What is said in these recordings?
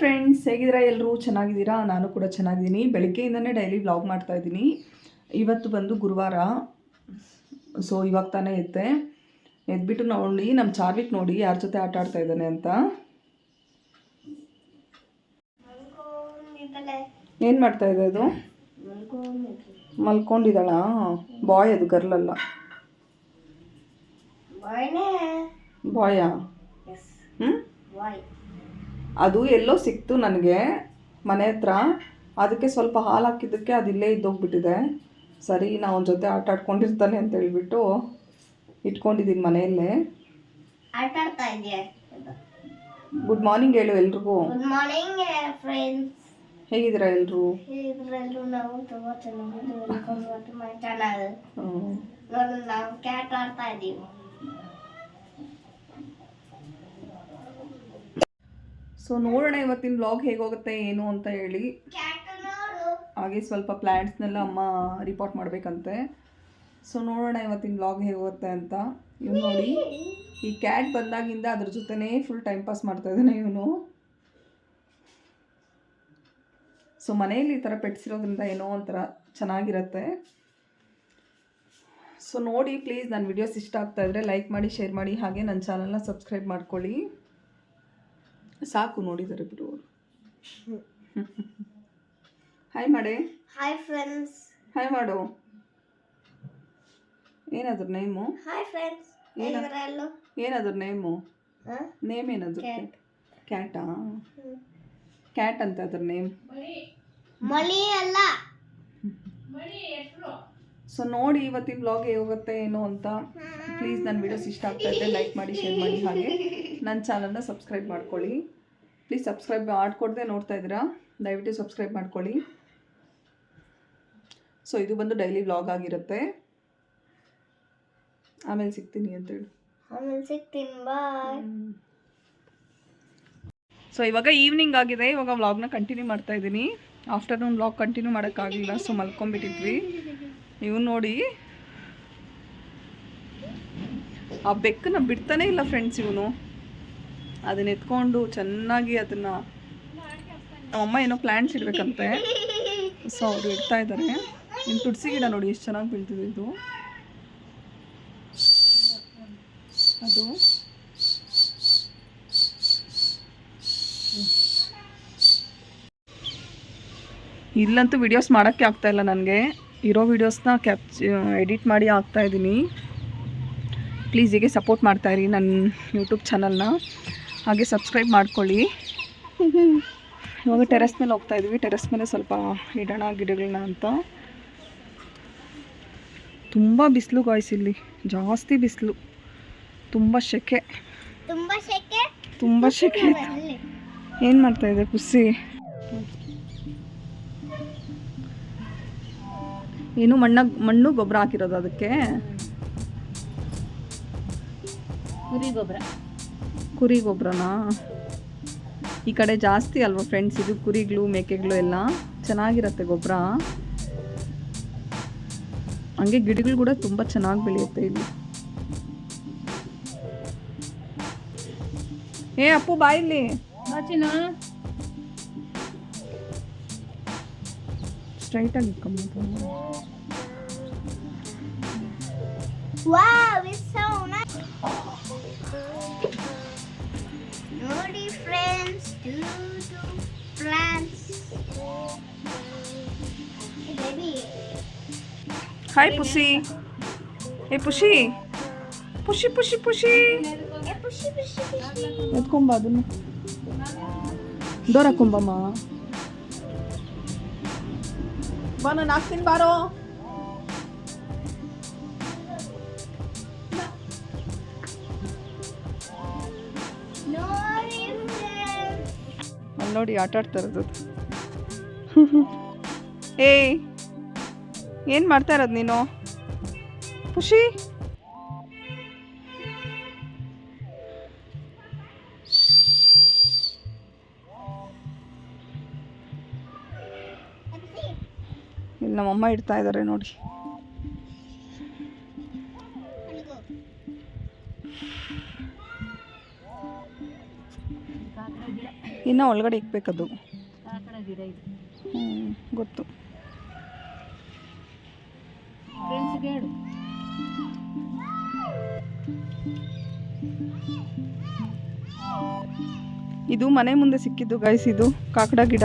Friends ಹೇಗಿದ್ದೀರಾ? ಎಲ್ಲರೂ ಚೆನ್ನಾಗಿದ್ದೀರಾ? ನಾನು ಕೂಡ ಚೆನ್ನಾಗಿದ್ದೀನಿ. ಬೆಳಗ್ಗೆಯಿಂದನೇ ಡೈಲಿ ವ್ಲಾಗ್ ಮಾಡ್ತಾ ಇದ್ದೀನಿ. ಇವತ್ತು ಬಂದು ಗುರುವಾರ. ಸೊ ಇವಾಗ ತಾನೇ ಎದ್ದೆ. ಎದ್ಬಿಟ್ಟು ನೋಡಿ ನಮ್ಮ ಚಾರ್ವಿಕ್ ನೋಡಿ ಯಾರ ಜೊತೆ ಆಟ ಆಡ್ತಾ ಇದ್ದಾನೆ ಅಂತ. ಏನು ಮಾಡ್ತಾ ಇದೆ? ಅದು ಮಲ್ಕೊಂಡಿದ್ದಾಳ? ಬಾಯ್ ಅದು ಗರ್ಲ್ ಅಲ್ಲ. ಬಾಯಾ ಹ್ಞೂ ಅದು ಎಲ್ಲೋ ಸಿಕ್ತು ನನಗೆ ಮನೆ ಹತ್ರ. ಅದಕ್ಕೆ ಸ್ವಲ್ಪ ಹಾಲು ಹಾಕಿದ್ದಕ್ಕೆ ಅದು ಇಲ್ಲೇ ಇದ್ದೋಗ್ಬಿಟ್ಟಿದೆ. ಸರಿ ನಾವು ಅವನ ಜೊತೆ ಆಟ ಆಡ್ಕೊಂಡಿರ್ತಾನೆ ಅಂತ ಹೇಳ್ಬಿಟ್ಟು ಇಟ್ಕೊಂಡಿದ್ದೀನಿ ಮನೆಯಲ್ಲೇ. ಗುಡ್ ಮಾರ್ನಿಂಗ್ ಹೇಳು ಎಲ್ರಿಗೂ. ಹೇಗಿದ್ದೀರಾ ಎಲ್ಲರೂ ಇದ್ರಲ್ಲೂ ನಾವು ಕ್ಯಾಟ್ ಆಡ್ತಾ ಇದ್ದೀವಿ. ಸೊ ನೋಡೋಣ ಇವತ್ತಿನ ಬ್ಲಾಗ್ ಹೇಗೋಗುತ್ತೆ, ಏನು ಅಂತ ಹೇಳಿ. ಹಾಗೆ ಸ್ವಲ್ಪ ಪ್ಲ್ಯಾಂಟ್ಸ್ನೆಲ್ಲ ಅಮ್ಮ ರಿಪೋರ್ಟ್ ಮಾಡಬೇಕಂತೆ. ಸೊ ನೋಡೋಣ ಇವತ್ತಿನ ಬ್ಲಾಗ್ ಹೇಗೋಗುತ್ತೆ ಅಂತ. ಇವ್ನು ನೋಡಿ, ಈ ಕ್ಯಾಟ್ ಬಂದಾಗಿಂದ ಅದ್ರ ಜೊತೆನೇ ಫುಲ್ ಟೈಮ್ ಪಾಸ್ ಮಾಡ್ತಾ ಇದ್ದಾನೆ ಇವನು. ಸೊ ಮನೆಯಲ್ಲಿ ಈ ಥರ ಪೆಟ್ಸಿರೋದ್ರಿಂದ ಏನೋ ಒಂಥರ ಚೆನ್ನಾಗಿರುತ್ತೆ. ಸೊ ನೋಡಿ ಪ್ಲೀಸ್ ನನ್ನ ವಿಡಿಯೋಸ್ ಇಷ್ಟ ಆಗ್ತಾ ಇದ್ದರೆ ಲೈಕ್ ಮಾಡಿ ಶೇರ್ ಮಾಡಿ, ಹಾಗೆ ನನ್ನ ಚಾನಲ್ನ ಸಬ್ಸ್ಕ್ರೈಬ್ ಮಾಡ್ಕೊಳ್ಳಿ. ಸಾಕು ನೋಡಿದ್ದಾರೆ ಬಿಡು ಹಾಯ್ ಮಾಡೆ ಹಾಯ್ ಫ್ರೆಂಡ್ಸ್ ಹಾಯ್ ಮಾಡು ಏನಾದ್ರು ನೇಮು ಹಾಯ್ ಫ್ರೆಂಡ್ಸ್ ಏನಾದ್ರು ಏನಾದ್ರ ನೇಮು ಹಾಂ? ನೇಮ್ ಏನಾದ್ರು? ಕ್ಯಾಟ್ ಕ್ಯಾಟಾ ಕ್ಯಾಟ್ ಅಂತ ಅದ್ರ ನೇಮ್ ಮಳಿ. ಅಲ್ಲ. ಸೊ ನೋಡಿ ಇವತ್ತಿನ ವ್ಲಾಗ್ ಹೋಗುತ್ತೆ ಏನು ಅಂತ. ಪ್ಲೀಸ್ ನನ್ನ ವಿಡಿಯೋಸ್ ಇಷ್ಟ ಆಗ್ತಾ ಇದ್ದರೆ ಲೈಕ್ ಮಾಡಿ ಶೇರ್ ಮಾಡಿ ಹಾಗೆ. ನನ್ನ ಚಾನಲ್ನ ಸಬ್ಸ್ಕ್ರೈಬ್ ಮಾಡ್ಕೊಳ್ಳಿ. ಪ್ಲೀಸ್ ಸಬ್ಸ್ಕ್ರೈಬ್ ಮಾಡಿಕೊಡ್ದೆ ನೋಡ್ತಾ ಇದ್ದೀರಾ? ದಯವಿಟ್ಟು ಸಬ್ಸ್ಕ್ರೈಬ್ ಮಾಡ್ಕೊಳ್ಳಿ. ಸೊ ಇದು ಬಂದು ಡೈಲಿ ವ್ಲಾಗ್ ಆಗಿರುತ್ತೆ. ಆಮೇಲೆ ಸಿಗ್ತೀನಿ ಅಂತೇಳಿ ಆಮೇಲೆ ಸಿಗ್ತೀನಿ ಬಾಯ್ ಸೊ ಇವಾಗ ಈವ್ನಿಂಗ್ ಆಗಿದೆ. ಇವಾಗ ವ್ಲಾಗ್ನ ಕಂಟಿನ್ಯೂ ಮಾಡ್ತಾ ಇದ್ದೀನಿ. ಆಫ್ಟರ್ನೂನ್ ವ್ಲಾಗ್ ಕಂಟಿನ್ಯೂ ಮಾಡೋಕ್ಕಾಗಲಿಲ್ಲ ಸೊ ಮಲ್ಕೊಂಬಿಟ್ಟಿದ್ವಿ ನೀವು ನೋಡಿ. ಆ ಬೆಕ್ಕನ್ನ ಬಿಡ್ತಾನೆ ಇಲ್ಲ ಫ್ರೆಂಡ್ಸ್ ಇವನು. ಅದನ್ನ ಎತ್ಕೊಂಡು ಚೆನ್ನಾಗಿ ಅದನ್ನು ನಮ್ಮಮ್ಮ ಏನೋ ಪ್ಲ್ಯಾಂಟ್ಸ್ ಇಡಬೇಕಂತೆ. ಸೊ ಅವರು ಇಡ್ತಾ ಇದ್ದಾರೆ ಇನ್ನು ತುಳಸಿ ಗಿಡ ನೋಡಿ ಎಷ್ಟು ಚೆನ್ನಾಗಿ ಬೀಳ್ತಿದೆ ಇದು. ಅದು. ಇಲ್ಲಂತೂ ವಿಡಿಯೋಸ್ ಮಾಡೋಕ್ಕೆ ಆಗ್ತಾ ಇಲ್ಲ ನನಗೆ. ಇರೋ ವಿಡಿಯೋಸ್ನ ಕ್ಯಾಪ್ಚರ್ ಎಡಿಟ್ ಮಾಡಿ ಆಗ್ತಾ ಇದ್ದೀನಿ ಪ್ಲೀಸ್ ಹೀಗೆ ಸಪೋರ್ಟ್ ಮಾಡ್ತಾಯಿರಿ ನನ್ನ ಯೂಟ್ಯೂಬ್ ಚಾನಲ್ನ ಹಾಗೆ ಸಬ್ಸ್ಕ್ರೈಬ್ ಮಾಡ್ಕೊಳ್ಳಿ. ಇವಾಗ ಟೆರೆಸ್ ಮೇಲೆ ಹೋಗ್ತಾ ಇದ್ವಿ. ಟೆರೆಸ್ ಮೇಲೆ ಸ್ವಲ್ಪ ಇಡೋಣ ಗಿಡಗಳನ್ನ ಅಂತ. ತುಂಬ ಬಿಸಿಲು ಗಾಯ್ಸ್ ಇಲ್ಲಿ. ಜಾಸ್ತಿ ಬಿಸಿಲು. ತುಂಬ ಸೆಕೆ ತುಂಬಾ ಸೆಕೆ ತುಂಬ ಸೆಕೆ ಏನು ಮಾಡ್ತಾ ಇದೆ ಖುಷಿ ಏನು ಮಣ್ಣ ಮಣ್ಣು ಗೊಬ್ಬರ ಹಾಕಿರೋದು ಅದಕ್ಕೆ? ಕುರಿ ಗೊಬ್ಬರ. ಕುರಿ ಗೊಬ್ಬರನಾ ಈ ಕಡೆ ಜಾಸ್ತಿ ಅಲ್ವಾ ಫ್ರೆಂಡ್ಸ್ ಇದು ಕುರಿಗಳು ಮೇಕೆಗಳು ಎಲ್ಲ? ಚೆನ್ನಾಗಿರತ್ತೆ ಗೊಬ್ಬರ ಹಂಗೆ ಗಿಡಗಳು ಕೂಡ ತುಂಬ ಚೆನ್ನಾಗಿ ಬೆಳೆಯುತ್ತೆ ಇಲ್ಲಿ. ಏ ಅಪ್ಪು ಬಾಯಿಲಿ ಸ್ಟ್ರೈಟ್ ಆಗಿ ನೋಡಿ friends two two plants baby hi ಪುಷಿ ಏ ಪುಷಿ ಪುಷಿ ಪುಷಿ ಪುಷಿ ಖುಷಿ ಖುಷಿ ಖುಷಿ ಎತ್ಕೊಂಬ ಅದನ್ನು ಡೋರ್ ಹಾಕೊಂಬಮ್ಮ ಬಾ ನಾನು ಹಾಕ್ತೀನಿ ಬಾರೋ ನೋಡಿ ಆಟ ಆಡ್ತಾ ಇರೋದು. ಏಯ್, ಏನು ಮಾಡ್ತಾ ಇರೋದು ನೀನು? ಖುಷಿ ಇಲ್ಲಿ ನಮ್ಮಮ್ಮ ಇಡ್ತಾ ಇದ್ದಾರೆ ನೋಡಿ. ಇನ್ನು ಒಳಗಡೆ ಇಕ್ಬೇಕದು. ಆ ಕಡೆ ಇದೆ. ಹ್ಞೂ ಗೊತ್ತು. ಇದು ಮನೆ ಮುಂದೆ ಸಿಕ್ಕಿದ್ದು ಗೈಸ್ ಇದು ಕಾಕಡ ಗಿಡ.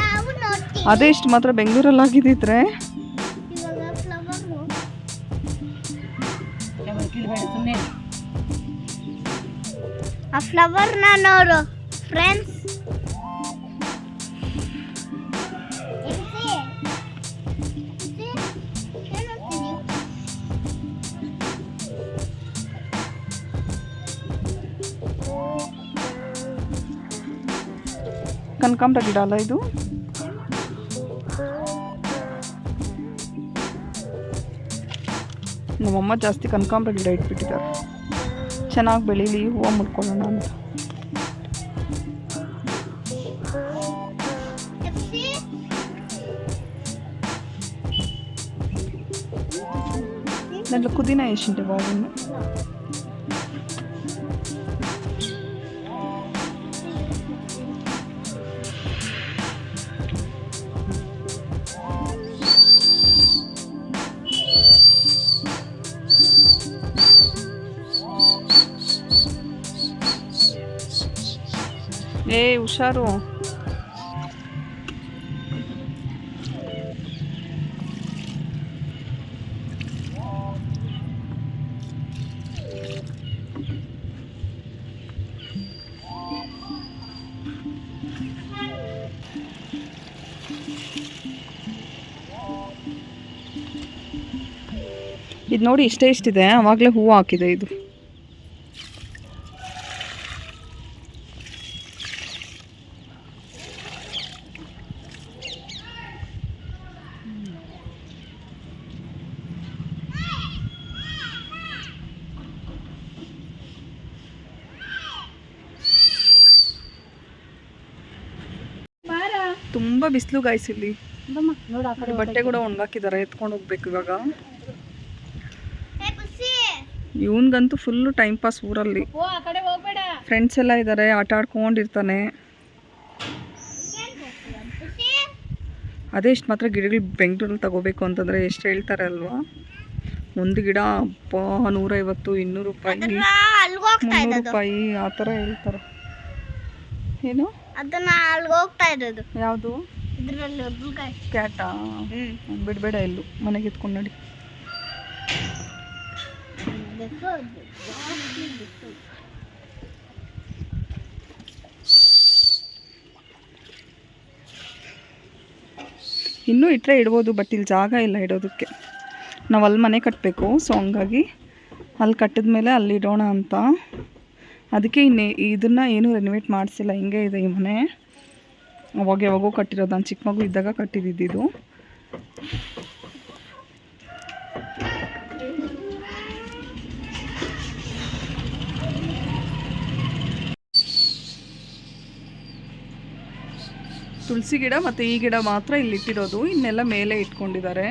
ನಾವು ನೋಡ್ತೀವಿ. ಅದೇ ಇಷ್ಟು ಮಾತ್ರ ಬೆಂಗಳೂರಲ್ಲಿ ಆಗಿದ್ದಿದ್ರೆ ಫ್ಲವರ್ ನಾನು ಫ್ರೆಂಡ್ಸ್ ಕನಕಾಂಬರ ಗಿಡ ಅಲ್ಲ ಇದು? ನಮ್ಮಮ್ಮ ಜಾಸ್ತಿ ಕನಕಾಂಬರ ಗಿಡ ಇಟ್ಬಿಟ್ಟಿದ್ದಾರೆ. ಚೆನ್ನಾಗಿ ಬೆಳೀಲಿ, ಹೂವು ಮುಡ್ಕೊಳ್ಳೋಣ ಅಂತ. దాంట్లో పుదీనా వేసింటే బాగుంది ఏ హుషారు ಇದು ನೋಡಿ ಇಷ್ಟೇ ಇಷ್ಟಿದೆ. ಆವಾಗಲೇ ಹೂವು ಹಾಕಿದೆ ಇದು. ತುಂಬಾ ಬಿಸಿಲು ಗಾಯ್ಸ್ ಇಲ್ಲಿ. ಬಮ್ಮ ನೋಡು ಆ ಕಡೆ ಬಟ್ಟೆ ಕೂಡ ಒಣಗಾಕಿದ್ದಾರೆ ಎತ್ಕೊಂಡು ಹೋಗ್ಬೇಕು ಇವಾಗ. ಇವನ್ಗಂತೂ ಫುಲ್ಲು ಟೈಮ್ ಪಾಸ್ ಊರಲ್ಲಿ. ಫ್ರೆಂಡ್ಸ್ ಎಲ್ಲ ಇದ್ದಾರೆ ಆಟ ಆಡ್ಕೊಂಡಿರ್ತಾನೆ. ಅದೇ ಇಷ್ಟು ಮಾತ್ರ ಗಿಡಗಳು ಬೆಂಗಳೂರಲ್ಲಿ ತಗೋಬೇಕು ಅಂತಂದರೆ ಎಷ್ಟು ಹೇಳ್ತಾರೆ ಅಲ್ವಾ? ಒಂದು ಗಿಡ ಅಪ್ಪ ನೂರೈವತ್ತು ಇನ್ನೂರು ರೂಪಾಯಿ. ಮುನ್ನೂರು ರೂಪಾಯಿ ಆ ಥರ ಹೇಳ್ತಾರೆ. ಏನು? ಅದನ್ನ ಅಲ್ಗೆ ಹೋಗ್ತಾ ಇರೋದು. ಯಾವುದು? ಇದ್ರಲ್ಲಿ ಕ್ಯಾಟಾ ಬಿಡಬೇಡ ಎಲ್ಲೂ. ಮನೆಗೆ ಎತ್ಕೊಂಡು ನಡಿ. ಇನ್ನೂ ಇಟ್ಟರೆ ಇಡ್ಬೋದು ಬಟ್ ಇಲ್ಲಿ ಜಾಗ ಇಲ್ಲ ಇಡೋದಕ್ಕೆ. ನಾವು ಅಲ್ಲಿ ಮನೆ ಕಟ್ಟಬೇಕು ಸೊ ಹಂಗಾಗಿ ಅಲ್ಲಿ ಕಟ್ಟಿದ ಮೇಲೆ ಅಲ್ಲಿ ಇಡೋಣ ಅಂತ. ಅದಕ್ಕೆ ಇನ್ನೇ ಇದನ್ನು ಏನೂ ರೆನೋವೇಟ್ ಮಾಡಿಸಿಲ್ಲ, ಹಿಂಗೆ ಇದೆ ಈ ಮನೆ. ಅವಾಗ ಯಾವಾಗೋ ಕಟ್ಟಿರೋದು, ನಾನು ಚಿಕ್ಕ ಮಗು ಇದ್ದಾಗ ಕಟ್ಟಿದ್ದಿದ್ದು ತುಳಸಿ ಗಿಡ ಮತ್ತು ಈ ಗಿಡ ಮಾತ್ರ ಇಲ್ಲಿ ಇಟ್ಟಿರೋದು ಇನ್ನೆಲ್ಲ ಮೇಲೆ ಇಟ್ಕೊಂಡಿದ್ದಾರೆ.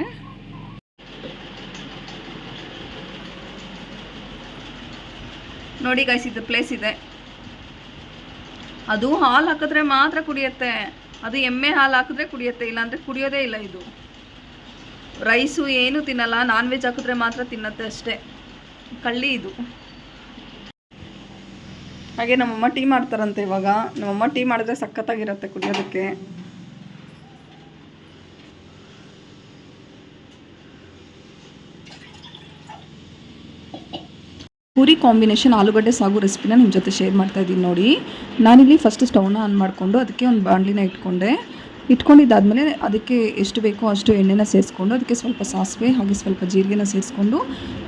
ನೋಡಿ ಗೈಸ್ ಪ್ಲೇಸ್ ಇದೆ. ಅದು ಹಾಲು ಹಾಕಿದ್ರೆ ಮಾತ್ರ ಕುಡಿಯುತ್ತೆ. ಅದು ಎಮ್ಮೆ ಹಾಲು ಹಾಕಿದ್ರೆ ಕುಡಿಯುತ್ತೆ, ಇಲ್ಲಾಂದರೆ ಕುಡಿಯೋದೇ ಇಲ್ಲ ಇದು. ರೈಸು ಏನು ತಿನ್ನಲ್ಲ ನಾನ್ ವೆಜ್ ಹಾಕಿದ್ರೆ ಮಾತ್ರ ತಿನ್ನತ್ತೆ ಅಷ್ಟೇ. ಕಳ್ಳಿ ಇದು. ಹಾಗೆ ನಮ್ಮಮ್ಮ ಟೀ ಮಾಡ್ತಾರಂತೆ ಇವಾಗ. ನಮ್ಮಮ್ಮ ಟೀ ಮಾಡಿದ್ರೆ ಸಖತ್ತಾಗಿರುತ್ತೆ ಕುಡಿಯೋದಕ್ಕೆ. ಪೂರಿ ಕಾಂಬಿನೇಷನ್ ಆಲೂಗಡ್ಡೆ ಸಾಗು ರೆಸಿಪಿನ ನಿಮ್ಮ ಜೊತೆ ಶೇರ್ ಮಾಡ್ತಾ ಇದ್ದೀನಿ ನೋಡಿ. ನಾನಿಲ್ಲಿ ಫಸ್ಟ್ ಸ್ಟವ್ನ ಆನ್ ಮಾಡಿಕೊಂಡು ಅದಕ್ಕೆ ಒಂದು ಬಾಣಲಿನ ಇಟ್ಕೊಂಡೆ. ಇಟ್ಕೊಂಡಿದ್ದಾದಮೇಲೆ ಅದಕ್ಕೆ ಎಷ್ಟು ಬೇಕೋ ಅಷ್ಟು ಎಣ್ಣೆನ ಸೇರಿಸ್ಕೊಂಡು ಅದಕ್ಕೆ ಸ್ವಲ್ಪ ಸಾಸಿವೆ ಹಾಗೆ ಸ್ವಲ್ಪ ಜೀರಿಗೆನ ಸೇರಿಸ್ಕೊಂಡು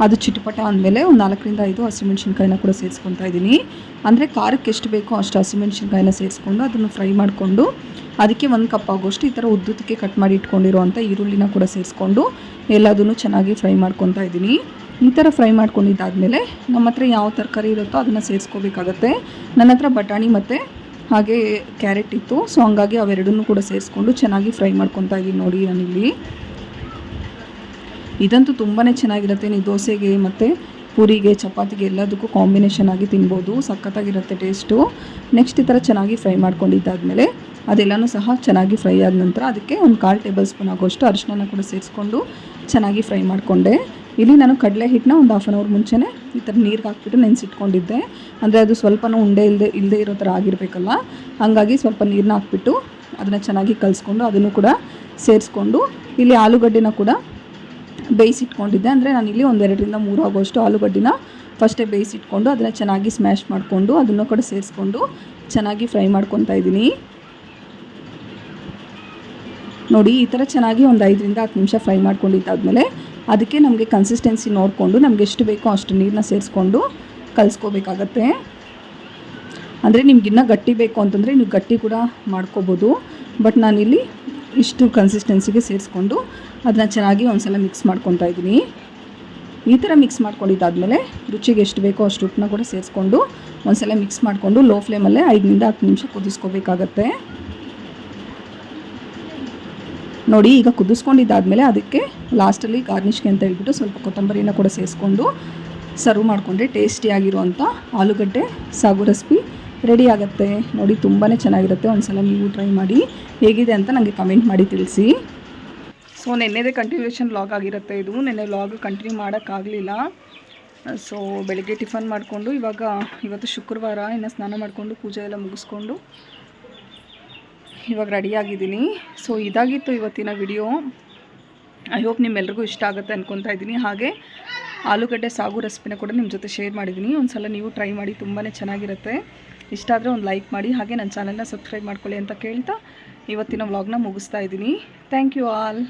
ಅದು ಚಿಟಪಟ ಅಂದಮೇಲೆ ಒಂದು ನಾಲ್ಕರಿಂದ ಐದು ಹಸಿಮೆಣ್ಸಿನ್ಕಾಯಿನ ಕೂಡ ಸೇರಿಸ್ಕೊತಾ ಇದ್ದೀನಿ. ಅಂದರೆ ಖಾರಕ್ಕೆ ಎಷ್ಟು ಬೇಕೋ ಅಷ್ಟು ಹಸಿಮೆಣ್ಸಿನ್ಕಾಯಿನ ಸೇರಿಸ್ಕೊಂಡು ಅದನ್ನು ಫ್ರೈ ಮಾಡಿಕೊಂಡು ಅದಕ್ಕೆ ಒಂದು ಕಪ್ ಆಗೋಷ್ಟು ಈ ಥರ ಉದ್ದುದಕ್ಕೆ ಕಟ್ ಮಾಡಿ ಇಟ್ಕೊಂಡಿರುವಂಥ ಈರುಳ್ಳಿನ ಕೂಡ ಸೇರಿಸ್ಕೊಂಡು ಎಲ್ಲದನ್ನು ಚೆನ್ನಾಗಿ ಫ್ರೈ ಮಾಡ್ಕೊತಾ ಇದ್ದೀನಿ. ಈ ಥರ ಫ್ರೈ ಮಾಡ್ಕೊಂಡಿದ್ದಾದಮೇಲೆ ನಮ್ಮ ಹತ್ರ ಯಾವ ತರಕಾರಿ ಇರುತ್ತೋ ಅದನ್ನು ಸೇರಿಸ್ಕೋಬೇಕಾಗತ್ತೆ. ನನ್ನ ಹತ್ರ ಬಟಾಣಿ ಮತ್ತು ಹಾಗೆ ಕ್ಯಾರೆಟ್ ಇತ್ತು. ಸೊ ಹಂಗಾಗಿ ಅವೆರಡನ್ನು ಕೂಡ ಸೇರಿಸ್ಕೊಂಡು ಚೆನ್ನಾಗಿ ಫ್ರೈ ಮಾಡ್ಕೊತಾ ಇದ್ದೀನಿ ನೋಡಿ ನಾನಿಲ್ಲಿ ಇದಂತೂ ತುಂಬಾ ಚೆನ್ನಾಗಿರುತ್ತೆ. ನೀವು ದೋಸೆಗೆ ಮತ್ತು ಪೂರಿಗೆ, ಚಪಾತಿಗೆ ಎಲ್ಲದಕ್ಕೂ ಕಾಂಬಿನೇಷನ್ ಆಗಿ ತಿನ್ಬೋದು. ಸಖತ್ತಾಗಿರುತ್ತೆ ಟೇಸ್ಟು ನೆಕ್ಸ್ಟ್ ಈ ಥರ ಚೆನ್ನಾಗಿ ಫ್ರೈ ಮಾಡ್ಕೊಂಡಿದ್ದಾದಮೇಲೆ ಅದೆಲ್ಲನೂ ಸಹ ಚೆನ್ನಾಗಿ ಫ್ರೈ ಆದ ನಂತರ ಅದಕ್ಕೆ ಒಂದು ಕಾಲು ಟೇಬಲ್ ಸ್ಪೂನ್ ಆಗೋಷ್ಟು ಅರಿಶಿನ ಕೂಡ ಸೇರಿಸ್ಕೊಂಡು ಚೆನ್ನಾಗಿ ಫ್ರೈ ಮಾಡಿಕೊಂಡೆ. ಇಲ್ಲಿ ನಾನು ಕಡಲೆ ಹಿಟ್ಟನ್ನ ಒಂದು ಹಾಫ್ ಆನ್ ಅವರ್ ಮುಂಚೆನೇ ಈ ಥರ ನೀರಿಗೆ ಹಾಕ್ಬಿಟ್ಟು ನೆನೆಸಿಟ್ಕೊಂಡಿದ್ದೆ. ಅಂದರೆ ಅದು ಸ್ವಲ್ಪನೂ ಉಂಡೆ ಇಲ್ಲದೆ ಇಲ್ಲದೆ ಇರೋ ಥರ ಆಗಿರಬೇಕಲ್ಲ. ಹಾಗಾಗಿ ಸ್ವಲ್ಪ ನೀರನ್ನ ಹಾಕ್ಬಿಟ್ಟು ಅದನ್ನು ಚೆನ್ನಾಗಿ ಕಲಿಸ್ಕೊಂಡು ಅದನ್ನು ಕೂಡ ಸೇರಿಸ್ಕೊಂಡು ಇಲ್ಲಿ ಆಲೂಗಡ್ಡೆನ ಕೂಡ ಬೇಯಿಸಿಟ್ಕೊಂಡಿದ್ದೆ. ಅಂದರೆ ನಾನು ಇಲ್ಲಿ ಒಂದೆರಡರಿಂದ ಮೂರು ಆಗೋಷ್ಟು ಆಲೂಗಡ್ಡಿನ ಫಸ್ಟೇ ಬೇಯಿಸಿಟ್ಕೊಂಡು ಅದನ್ನು ಚೆನ್ನಾಗಿ ಸ್ಮ್ಯಾಶ್ ಮಾಡಿಕೊಂಡು ಅದನ್ನು ಕೂಡ ಸೇರಿಸ್ಕೊಂಡು ಚೆನ್ನಾಗಿ ಫ್ರೈ ಮಾಡ್ಕೊತಾ ಇದ್ದೀನಿ. ನೋಡಿ, ಈ ಥರ ಚೆನ್ನಾಗಿ ಒಂದು ಐದರಿಂದ ಹತ್ತು ನಿಮಿಷ ಫ್ರೈ ಮಾಡ್ಕೊಂಡಿದ್ದಾದಮೇಲೆ ಅದಕ್ಕೆ ನಮಗೆ ಕನ್ಸಿಸ್ಟೆನ್ಸಿ ನೋಡಿಕೊಂಡು ನಮ್ಗೆ ಎಷ್ಟು ಬೇಕೋ ಅಷ್ಟು ನೀರನ್ನ ಸೇರಿಸ್ಕೊಂಡು ಕಲಿಸ್ಕೋಬೇಕಾಗತ್ತೆ. ಅಂದರೆ ನಿಮ್ಗೆ ಇನ್ನೂ ಗಟ್ಟಿ ಬೇಕು ಅಂತಂದರೆ ನೀವು ಗಟ್ಟಿ ಕೂಡ ಮಾಡ್ಕೋಬೋದು. ಬಟ್ ನಾನಿಲ್ಲಿ ಇಷ್ಟು ಕನ್ಸಿಸ್ಟೆನ್ಸಿಗೆ ಸೇರಿಸ್ಕೊಂಡು ಅದನ್ನ ಚೆನ್ನಾಗಿ ಒಂದ್ಸಲ ಮಿಕ್ಸ್ ಮಾಡ್ಕೊತಾ ಇದ್ದೀನಿ. ಈ ಥರ ಮಿಕ್ಸ್ ಮಾಡ್ಕೊಂಡಿದ್ದಾದಮೇಲೆ ರುಚಿಗೆ ಎಷ್ಟು ಬೇಕೋ ಅಷ್ಟು ಉಪ್ಪನ್ನ ಕೂಡ ಸೇರಿಸ್ಕೊಂಡು ಒಂದ್ಸಲ ಮಿಕ್ಸ್ ಮಾಡಿಕೊಂಡು ಲೋ ಫ್ಲೇಮಲ್ಲೇ ಐದರಿಂದ ಹತ್ತು ನಿಮಿಷ ಕುದಿಸ್ಕೋಬೇಕಾಗತ್ತೆ. ನೋಡಿ, ಈಗ ಕುದಿಸ್ಕೊಂಡಿದ್ದಾದಮೇಲೆ ಅದಕ್ಕೆ ಲಾಸ್ಟಲ್ಲಿ ಗಾರ್ನಿಷ್ಗೆ ಅಂತ ಹೇಳ್ಬಿಟ್ಟು ಸ್ವಲ್ಪ ಕೊತ್ತಂಬರಿನ ಕೂಡ ಸೇರಿಸ್ಕೊಂಡು ಸರ್ವ್ ಮಾಡಿಕೊಂಡ್ರೆ ಟೇಸ್ಟಿಯಾಗಿರುವಂಥ ಆಲೂಗಡ್ಡೆ ಸಾಗು ರೆಸಿಪಿ ರೆಡಿ ಆಗುತ್ತೆ. ನೋಡಿ ತುಂಬಾ ಚೆನ್ನಾಗಿರುತ್ತೆ. ಒಂದ್ಸಲ ನೀವು ಟ್ರೈ ಮಾಡಿ. ಹೇಗಿದೆ ಅಂತ ನನಗೆ ಕಮೆಂಟ್ ಮಾಡಿ ತಿಳಿಸಿ. ಸೊ, ನೆನ್ನೆದೇ ಕಂಟಿನ್ಯೂಷನ್ ಲಾಗ್ ಆಗಿರುತ್ತೆ ಇದು. ನೆನ್ನೆ ಲಾಗ್ ಕಂಟಿನ್ಯೂ ಮಾಡೋಕ್ಕಾಗಲಿಲ್ಲ. ಸೊ, ಬೆಳಗ್ಗೆ ಟಿಫನ್ ಮಾಡಿಕೊಂಡು, ಇವಾಗ ಇವತ್ತು ಶುಕ್ರವಾರ ಇನ್ನು ಸ್ನಾನ ಮಾಡಿಕೊಂಡು ಪೂಜೆ ಎಲ್ಲ ಮುಗಿಸ್ಕೊಂಡು ಇವಾಗ ರೆಡಿಯಾಗಿದ್ದೀನಿ ಸೊ ಇದಾಗಿತ್ತು ಇವತ್ತಿನ ವಿಡಿಯೋ ಐ ಹೋಪ್ ನಿಮ್ಮೆಲ್ರಿಗೂ ಇಷ್ಟ ಆಗುತ್ತೆ ಅಂದ್ಕೊತಾ ಇದ್ದೀನಿ. ಹಾಗೆ ಆಲೂಗಡ್ಡೆ ಸಾಗು ರೆಸಿಪಿನ ಕೂಡ ನಿಮ್ಮ ಜೊತೆ ಶೇರ್ ಮಾಡಿದ್ದೀನಿ. ಒಂದು ಸಲ ನೀವು ಟ್ರೈ ಮಾಡಿ ತುಂಬಾ ಚೆನ್ನಾಗಿರುತ್ತೆ. ಇಷ್ಟ ಆದರೆ ಒಂದು ಲೈಕ್ ಮಾಡಿ. ಹಾಗೆ ನನ್ನ ಚಾನಲ್ನ ಸಬ್ಸ್ಕ್ರೈಬ್ ಮಾಡ್ಕೊಳ್ಳಿ ಅಂತ ಕೇಳ್ತಾ ಇವತ್ತಿನ ವ್ಲಾಗ್ನ ಮುಗಿಸ್ತಾ ಇದ್ದೀನಿ. Thank you all